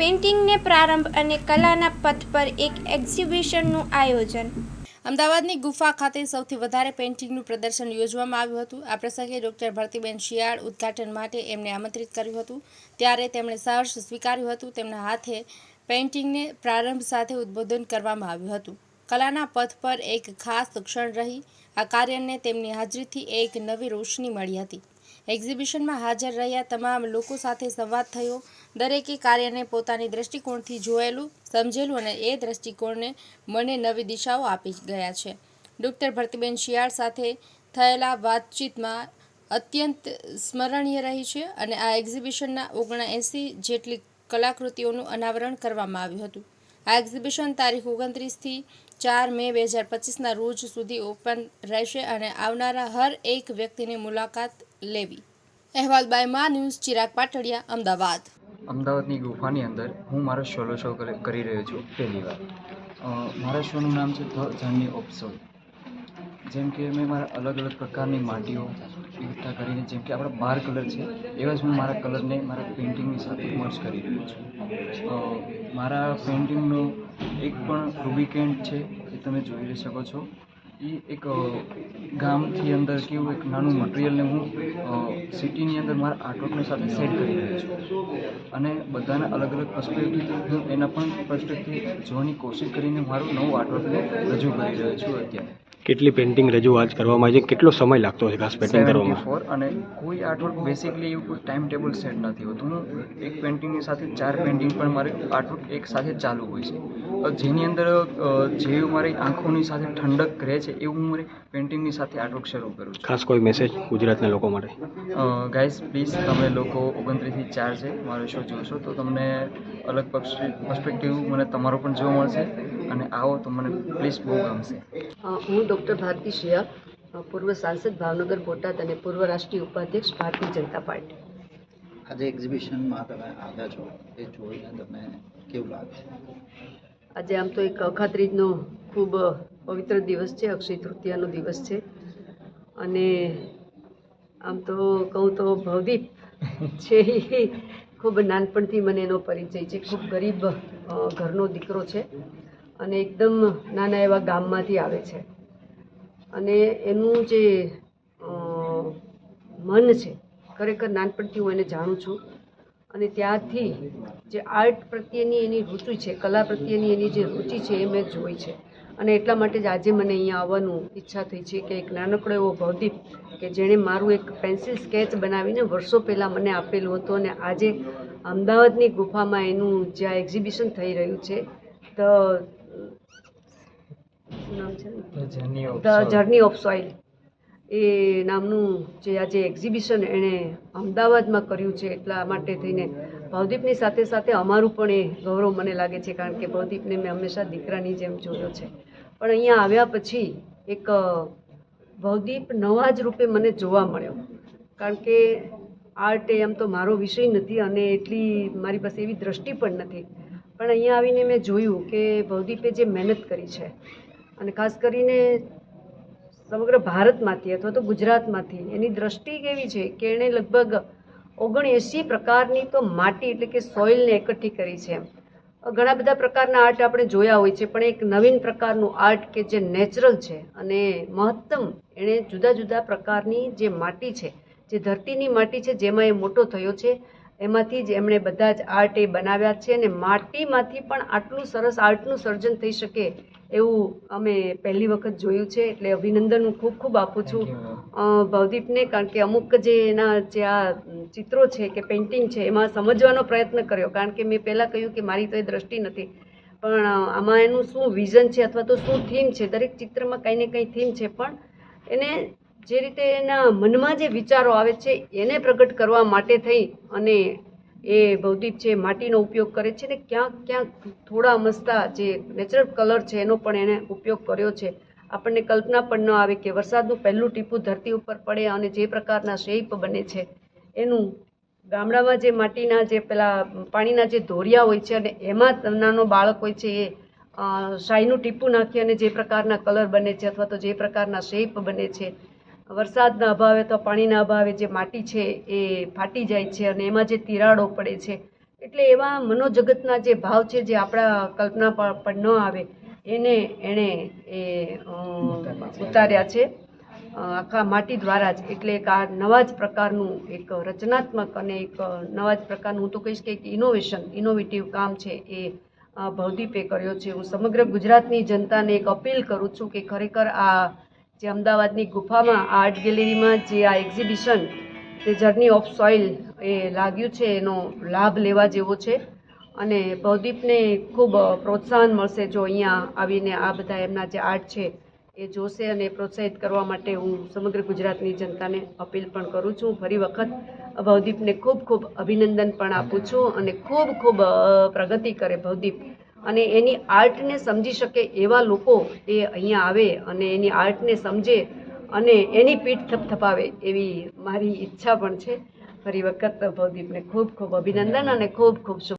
પેઇન્ટિંગને પ્રારંભ અને કલાના પથ પર એક એક્ઝિબિશનનું આયોજન. અમદાવાદની ગુફા ખાતે સૌથી વધારે પેઇન્ટિંગનું પ્રદર્શન યોજવામાં આવ્યું હતું. આ પ્રસંગે ડૉક્ટર ભરતીબેન શિયાળ ઉદ્ઘાટન માટે એમને આમંત્રિત કર્યું હતું. ત્યારે તેમણે સહર્ષ સ્વીકાર્યું હતું. તેમના હાથે પેઇન્ટિંગને પ્રારંભ સાથે ઉદ્બોધન કરવામાં આવ્યું હતું. કલાના પથ પર એક ખાસ ક્ષણ રહી. આ કાર્યને તેમની હાજરીથી એક નવી રોશની મળી હતી. એક્ઝિબિશનમાં હાજર રહ્યા તમામ લોકો સાથે સંવાદ થયો. દરેકે કાર્યને પોતાની દૃષ્ટિકોણથી જોયેલું, સમજેલું અને એ દૃષ્ટિકોણને મને નવી દિશાઓ આપી ગયા છે. ડૉક્ટર ભરતીબેન શિયાળ સાથે થયેલા વાતચીતમાં અત્યંત સ્મરણીય રહી છે અને આ એક્ઝિબિશનના ઓગણએંસી જેટલી કલાકૃતિઓનું અનાવરણ કરવામાં આવ્યું હતું. આ એક્ઝિબિશન તારીખ ઓગણત્રીસથી ચાર મે બે હજાર પચીસના રોજ સુધી ઓપન રહેશે અને આવનારા હર એક વ્યક્તિની મુલાકાત લેવી. અહેવાલ બાય મા ન્યૂઝ ચિરાગ પાટડિયા અમદાવાદ. અમદાવાદની ગુફાની અંદર હું મારો સોલો શો કરી રહ્યો છું પહેલી વાર. મારા શોનું નામ છે ધ જર્ની ઓફ સોલ. જેમ કે મેં મારા અલગ અલગ પ્રકારની માટીઓ એકઠા કરીને, જેમ કે આપણા બાર કલર છે, એવા જ હું મારા કલરને મારા પેઇન્ટિંગની સાથે મર્જ કરી રહ્યો છું. મારા પેઇન્ટિંગનો એક પણ રૂબિકેન્ટ છે, એ તમે જોઈ શકો છો. એ એક ગામથી અંદર કેવું એક નાનું મટીરિયલને હું સિટીની અંદર મારા આર્ટવર્કની સાથે સેટ કરી રહ્યો છું. અને બધાના અલગ અલગ પર્સ્પેક્ટિવથી હું એના પણ પર્સ્પેક્ટિવ જોવાની કોશિશ કરીને મારું નવું આર્ટવર્કને રજૂ કરી રહ્યો છું અત્યારે. કેટલી પેઇન્ટિંગ રજૂઆત કરવામાં આવી છે? કેટલો સમય લાગતો હોય ખાસ પેઇન્ટિંગ કરવામાં? ફોર અને કોઈ આર્ટવર્ક બેસિકલી એવું કોઈ ટાઈમ ટેબલ સેટ નથી હોતું. હું એક પેઇન્ટિંગની સાથે ચાર પેઇન્ટિંગ પણ મારે આર્ટવર્ક એક સાથે ચાલુ હોય છે. જેની અંદર જે મારી આંખોની સાથે ઠંડક રહે છે એવું હું મારી પેઇન્ટિંગની સાથે આર્ટવર્ક શરૂ કરું છું. ખાસ કોઈ મેસેજ ગુજરાતના લોકો માટે? ગાઈઝ પ્લીઝ તમે લોકો ઓગણત્રીસથી ચાર છે મારો શો જોશો તો તમને અલગ પર્સપેક્ટિવ મને તમારો પણ જોવા મળશે. અને આવો તો મને પ્લીઝ બહુ ગમશે. હું ડૉક્ટર ભારતી શિયા પૂર્વ સાંસદ ભાવનગર બોટાદ અને પૂર્વ રાષ્ટ્રીય ઉપાધ્યક્ષ ભારતીય જનતા પાર્ટી. આજે એક્ઝિબિશનમાં તમે આવ્યા છો એ જોઈને તમને કેવું લાગે? આજે આમ તો એક અખાત્રીજનો ખૂબ પવિત્ર દિવસ છે અક્ષય તૃતીયાનો દિવસ છે. અને આમ તો કહું તો ભવદીપ છે ખૂબ નાનપણથી મને એનો પરિચય છે. ખૂબ ગરીબ ઘરનો દીકરો છે. અને એકદમ નાના એવા ગામમાંથી આવે છે. અને એનું જે મન છે, ખરેખર નાનપણથી હું એને જાણું છું. અને ત્યાંથી જે આર્ટ પ્રત્યેની એની રુચિ છે, કલા પ્રત્યેની એની જે રુચિ છે એ મેં જોઈ છે. અને એટલા માટે જ આજે મને અહીંયા આવવાનું ઈચ્છા થઈ છે કે એક નાનકડો એવો ભવદીપ કે જેણે મારું એક પેન્સિલ સ્કેચ બનાવીને વર્ષો પહેલાં મને આપેલું હતું અને આજે અમદાવાદની ગુફામાં એનું જ્યાં એક્ઝિબિશન થઈ રહ્યું છે, the the journey of soil એ નામનું જે આજે એક્ઝિબિશન એણે અમદાવાદમાં કર્યું છે એટલા માટે થઈને ભવદીપની સાથે સાથે અમારું પણ એ ગૌરવ મને લાગે છે કારણ કે ભવદીપને મેં હંમેશા દીકરાની જેમ જોયો છે. પણ અહીંયા આવ્યા પછી એક ભવદીપ નવા જ રૂપે મને જોવા મળ્યો. કારણ કે આર્ટ એ આમ તો મારો વિષય નથી અને એટલી મારી પાસે એવી દ્રષ્ટિ પણ નથી. પણ અહીંયા આવીને મેં જોયું કે ભવદીપે જે મહેનત કરી છે, અને ખાસ કરીને સમગ્ર ભારતમાંથી અથવા તો ગુજરાતમાંથી, એની દ્રષ્ટિ કેવી છે કે એણે લગભગ ઓગણએંસી પ્રકારની તો માટી એટલે કે સોઇલને એકઠી કરી છે એમ. ઘણા બધા પ્રકારના આર્ટ આપણે જોયા હોય છે, પણ એક નવીન પ્રકારનું આર્ટ કે જે નેચરલ છે અને મહત્તમ એણે જુદા જુદા પ્રકારની જે માટી છે, જે ધરતીની માટી છે, જેમાં એ મોટો થયો છે એમાંથી જ એમણે બધા જ આર્ટ એ બનાવ્યા છે અને માટીમાંથી પણ આટલું સરસ આર્ટનું સર્જન થઈ શકે એવું અમે પહેલી વખત જોયું છે. એટલે અભિનંદન હું ખૂબ ખૂબ આપું છું. ભવદીપને કારણ કે અમુક જે એના જે આ ચિત્રો છે કે પેઇન્ટિંગ છે એમાં સમજવાનો પ્રયત્ન કર્યો. કારણ કે મેં પહેલાં કહ્યું કે મારી તો એ દ્રષ્ટિ નથી. પણ આમાં એનું શું વિઝન છે અથવા તો શું થીમ છે? દરેક ચિત્રમાં કંઈ ને કંઈ થીમ છે. પણ એને જે રીતે એના મનમાં જે વિચારો આવે છે, એને પ્રગટ કરવા માટે થઈ અને એ ભૌતિક છે માટીનો ઉપયોગ કરે છે ને ક્યાંક ક્યાંક થોડા મસ્તા જે નેચરલ કલર છે એનો પણ એણે ઉપયોગ કર્યો છે. આપણને કલ્પના પણ ન આવે કે વરસાદનું પહેલું ટીપું ધરતી ઉપર પડે અને જે પ્રકારના શેપ બને છે. એનું ગામડામાં જે માટીના જે પેલા પાણીના જે ધોરિયા હોય છે અને એમાં નાનો બાળક હોય છે એ શાહીનું ટીપું નાખી અને જે પ્રકારના કલર બને છે અથવા તો જે પ્રકારના શેપ બને છે વરસાદના અભાવે અથવા પાણીના અભાવે જે માટી છે એ ફાટી જાય છે અને એમાં જે તિરાડો પડે છે. એટલે એવા મનોજગતના જે ભાવ છે જે આપણા કલ્પના પર ન આવે, એને એણે એ ઉતાર્યા છે. આખા માટી દ્વારા જ. એટલે એક આ નવા જ પ્રકારનું એક રચનાત્મક અને એક નવા જ પ્રકારનું હું તો કહીશ કે એક ઇનોવેશન ઇનોવેટિવ કામ છે એ ભવદીપે કર્યો છે. હું સમગ્ર ગુજરાતની જનતાને એક અપીલ કરું છું કે ખરેખર આ જે અમદાવાદની ગુફામાં આર્ટ ગેલેરીમાં જે આ એક્ઝિબિશન તે જર્ની ઓફ સોઇલ એ લાગ્યું છે, એનો લાભ લેવા જેવો છે. અને ભવદીપને ખૂબ પ્રોત્સાહન મળશે જો અહીંયા આવીને આ બધા એમના જે આર્ટ છે, એ જોશે અને પ્રોત્સાહિત કરવા માટે હું સમગ્ર ગુજરાતની જનતાને અપીલ પણ કરું છું. ફરી વખત ભવદીપને ખૂબ ખૂબ અભિનંદન પણ આપું છું અને ખૂબ ખૂબ પ્રગતિ કરે ભવદીપ અને એની આર્ટને સમજી શકે એવા લોકો એ અહીંયા આવે અને એની આર્ટને સમજે અને એની પીઠ થપથપાવે એવી મારી ઈચ્છા પણ છે. ફરી વખત ભવદીપને ખૂબ ખૂબ અભિનંદન અને ખૂબ ખૂબ શુભ